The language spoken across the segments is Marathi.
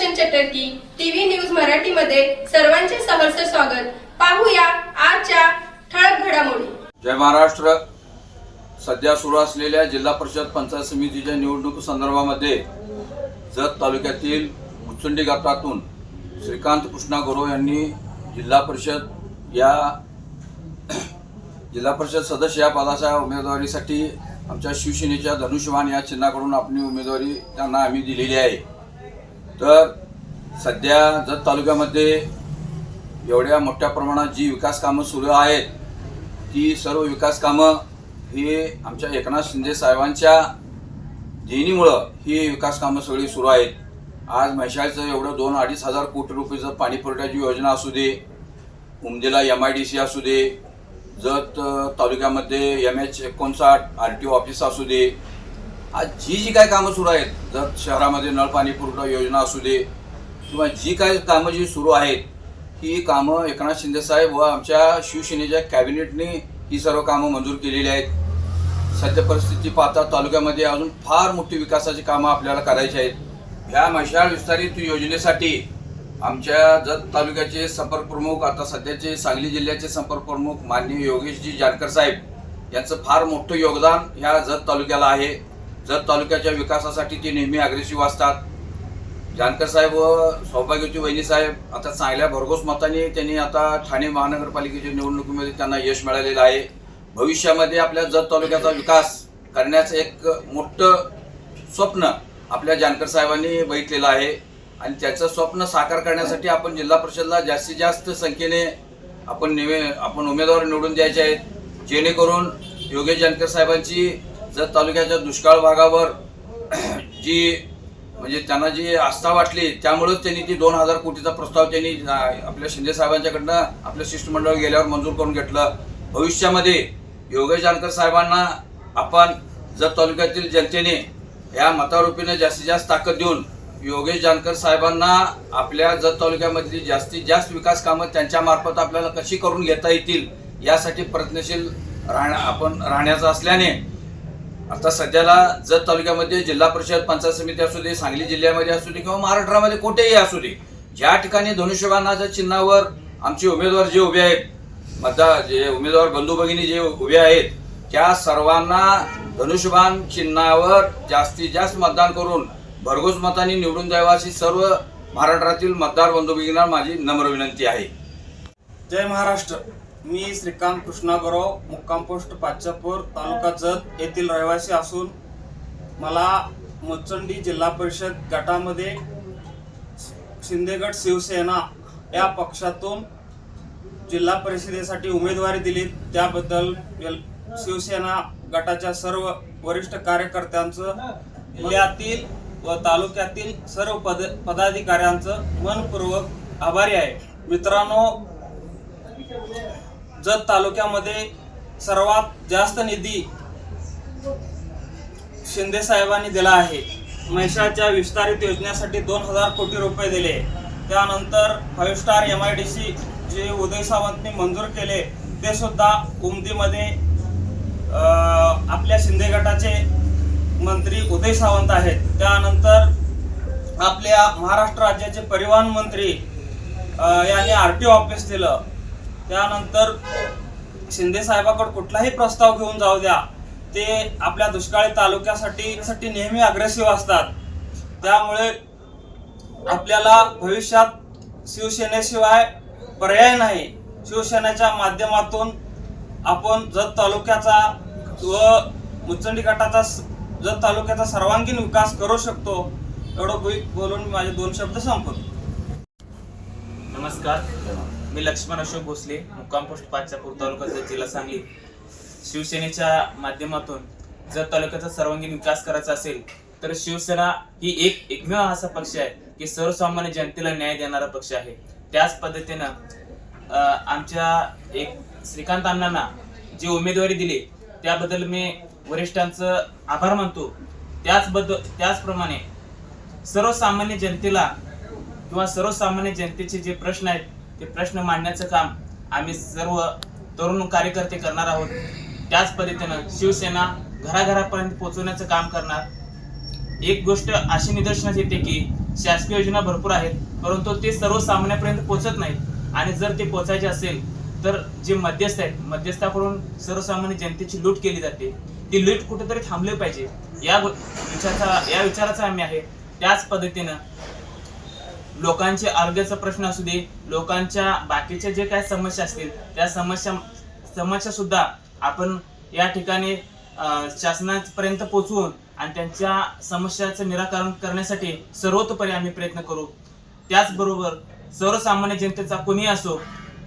सुदर्शन चटर्की टीव्ही न्यूज मराठीमध्ये सर्वांचे सहर्ष स्वागत. पाहूया आजच्या ठळक घडामोडी. जय महाराष्ट्र. सध्या सुरू असलेल्या जिल्हा परिषद पंचायत समितीच्या निवडणूक संदर्भामध्ये जत तालुक्यातील मुचुंडी गटातून श्रीकांत कृष्णा गोरो यांनी जिल्हा परिषद या जिल्हा परिषद सदस्य या पदाच्या उमेदवारीसाठी आमच्या शिवसेनेच्या धनुष्यवान या चिन्हाकडून आपली उमेदवारी त्यांना आम्ही दिलेली आहे. तर सध्या जत तालुक्यामध्ये एवढ्या मोठ्या प्रमाणात जी विकास कामं सुरू आहेत ती सर्व विकास कामं ही आमच्या एकनाथ शिंदे साहेबांच्या देणीमुळं ही विकास कामं सगळी सुरू आहेत. आज म्हैशाळचं एवढं दोन अडीच हजार कोटी रुपयेचं पाणी पुरवठ्याची योजना असू दे उमदेला एम आय डी सी असू दे जत तालुक्यामध्ये एम एच एकोणसाठ आर टी ओ ऑफिस असू दे आज जी जी काय कामं सुरू आहेत जर शहरामध्ये नळ पाणी पुरवठा योजना असू दे किंवा जी काय कामं जी सुरू आहेत ही कामं एकनाथ शिंदेसाहेब व आमच्या शिवसेनेच्या कॅबिनेटने ही सर्व कामं मंजूर केलेली आहेत. सध्या परिस्थिती पाहता तालुक्यामध्ये अजून फार मोठी विकासाची कामं आपल्याला करायची आहेत. ह्या मशाळ विस्तारित योजनेसाठी आमच्या जत तालुक्याचे संपर्क प्रमुख आता सध्याचे सांगली जिल्ह्याचे संपर्क प्रमुख माननीय योगेशजी जानकर साहेब यांचं फार मोठं योगदान ह्या जत तालुक्याला आहे. जत तालुक्याच्या विकासासाठी ते नेहमी अग्रेसिव्ह असतात. जानकर साहेब व सौभाग्यवती वहिनी साहेब आता चांगल्या भरघोस मताने त्यांनी आता ठाणे महानगरपालिकेच्या निवडणुकीमध्ये त्यांना यश मिळालेलं आहे. भविष्यामध्ये आपल्या जत तालुक्याचा विकास करण्याचं एक मोठं स्वप्न आपल्या जानकर साहेबांनी बघितलेलं आहे. आणि त्याचं स्वप्न साकार करण्यासाठी आपण जिल्हा परिषदला जास्तीत जास्त संख्येने आपण निवे आपण उमेदवार निवडून द्यायचे आहेत. जेणेकरून योगेश जानकर साहेबांची जत तालुक्याच्या दुष्काळ भागावर जी म्हणजे त्यांना जी आस्था वाटली त्यामुळेच त्यांनी ती दोन हजार कोटीचा प्रस्ताव त्यांनी आपल्या शिंदे साहेबांच्याकडनं आपल्या शिष्टमंडळ गेल्यावर मंजूर करून घेतलं. भविष्यामध्ये योगेश जानकर साहेबांना आपण जत तालुक्यातील जनतेने या मतारूपीने जास्तीत जास्त ताकद देऊन योगेश जानकर साहेबांना आपल्या जत तालुक्यामधली जास्तीत जास्त विकास कामं त्यांच्यामार्फत आपल्याला कशी करून घेता येतील यासाठी प्रयत्नशील राहण्या आपण राहण्याचं असल्याने आता सध्याला जत तालुक्यामध्ये जिल्हा परिषद पंचायत समिती असू दे सांगली जिल्ह्यामध्ये असू दे किंवा महाराष्ट्रामध्ये कुठेही असू दे ज्या ठिकाणी धनुष्यबाणाच्या चिन्हावर आमचे उमेदवार जे उभे आहेत मतदार जे उमेदवार बंधू भगिनी जे उभे आहेत त्या सर्वांना धनुष्यबाण चिन्हावर जास्तीत जास्त मतदान करून भरघोस मतांनी निवडून द्यावा अशी सर्व महाराष्ट्रातील मतदार बंधू भगिनींना माझी नम्र विनंती आहे. जय महाराष्ट्र. मी श्रीकांत कृष्णागौरव मुक्काम पोस्ट पाचापूर तालुका जत येथील रहिवासी असून मला मुचंडी जिल्हा परिषद गटामध्ये शिंदेगड शिवसेना या पक्षातून जिल्हा परिषदेसाठी उमेदवारी दिली. त्याबद्दल शिवसेना गटाच्या सर्व वरिष्ठ कार्यकर्त्यांचं जिल्ह्यातील व तालुक्यातील सर्व पद पदाधिकाऱ्यांचं मनपूर्वक आभारी आहे. मित्रांनो जत तालुक्यामध्ये सर्वात जास्त निधी शिंदे साहेबांनी दिला आहे. महिषाच्या विस्तारित योजनेसाठी दोन हजार कोटी रुपये दिले. त्यानंतर five star M I D C जे उदय सावंतने मंजूर केले ते सुद्धा उमदीमध्ये आपल्या शिंदे गटाचे मंत्री उदय सावंत आहेत. त्यानंतर आपल्या महाराष्ट्र राज्याचे परिवहन मंत्री यांनी आर टी ऑफिस दिलं. त्यानंतर शिंदे साहेबाकडे कुठलाही प्रस्ताव घेऊन जाऊ द्या. ते आपल्या दुष्काळी तालुक्यासाठी साठी नेहमी अग्रेसिव्ह असतात. त्यामुळे आपल्याला भविष्यात शिवसेनेशिवाय पर्याय नाही. शिवसेनेच्या माध्यमातून आपण जत तालुक्याचा व मुचंडी गटाचा जत तालुक्याचा सर्वांगीण विकास करू शकतो. एवढं बोलून माझे दोन शब्द संपवतो. नमस्कार. मी लक्ष्मण अशोक भोसले मुक्काम पोस्ट पाचपूर तालुका जत जिल्हा सांगली. शिवसेनेच्या माध्यमातून जर तालुक्याचा सर्वांगीण विकास करायचा असेल तर शिवसेना ही एक एकमेव असा पक्ष आहे की सर्वसामान्य जनतेला न्याय देणारा पक्ष आहे. त्याच पद्धतीनं आमच्या एक श्रीकांत अण्णांना जी उमेदवारी दिली त्याबद्दल मी वरिष्ठांचं आभार मानतो. त्याचबद्दल त्याचप्रमाणे सर्वसामान्य जनतेला किंवा सर्वसामान्य जनतेचे जे प्रश्न आहेत ते प्रश्न मांडण्याचं काम आम्ही सर्व तरुण कार्यकर्ते करणार आहोत. त्याच पद्धतीनं शिवसेना घराघरापर्यंत पोहोचवण्याचं काम करणार. एक गोष्ट अशी निदर्शनास येते की शासकीय योजना भरपूर आहेत परंतु ते सर्वसामान्यापर्यंत पोहोचत नाहीत. आणि जर ते पोहोचायचे असेल तर जे मध्यस्थ आहेत मध्यस्थाकडून सर्वसामान्य जनतेची लूट केली जाते. ती लूट कुठेतरी थांबली पाहिजे. या विचाराचा या विचाराचा आम्ही आहे. त्याच पद्धतीनं लोकांचे आरोग्याचा प्रश्न असू दे लोकांच्या बाकीच्या जे काही समस्या असतील त्या समस्या समस्या सुद्धा आपण या ठिकाणी शासनापर्यंत पोचवून आणि त्यांच्या समस्याचं निराकरण करण्यासाठी सर्वतोपरी आम्ही प्रयत्न करू. त्याचबरोबर सर्वसामान्य जनतेचा कोणी असो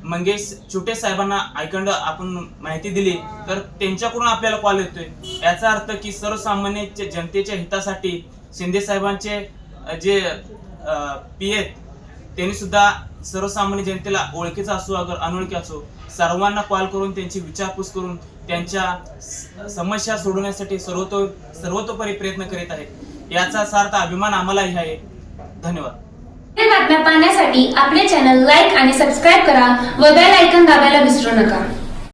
मंगेश छोटे साहेबांना ऐकंड आपण माहिती दिली तर त्यांच्याकडून आपल्याला कॉल येतोय. याचा अर्थ की सर्वसामान्य जनतेच्या हितासाठी शिंदे साहेबांचे जे पी आहेत त्यांनी सुद्धा सर्वसामान्य जनतेला ओळखीचा असो अगर अनोळखी असो सर्वांना कॉल करून त्यांची विचारपूस करून त्यांच्या समस्या सोडवण्यासाठी सर्वतो सर्वतोपरी प्रयत्न करीत आहेत. याचा सार्थ अभिमान आम्हालाही आहे. धन्यवाद. हे बातम्या पाहण्यासाठी आपले चॅनल लाईक आणि सबस्क्राईब करा व बेल ऐकन दाबायला विसरू नका.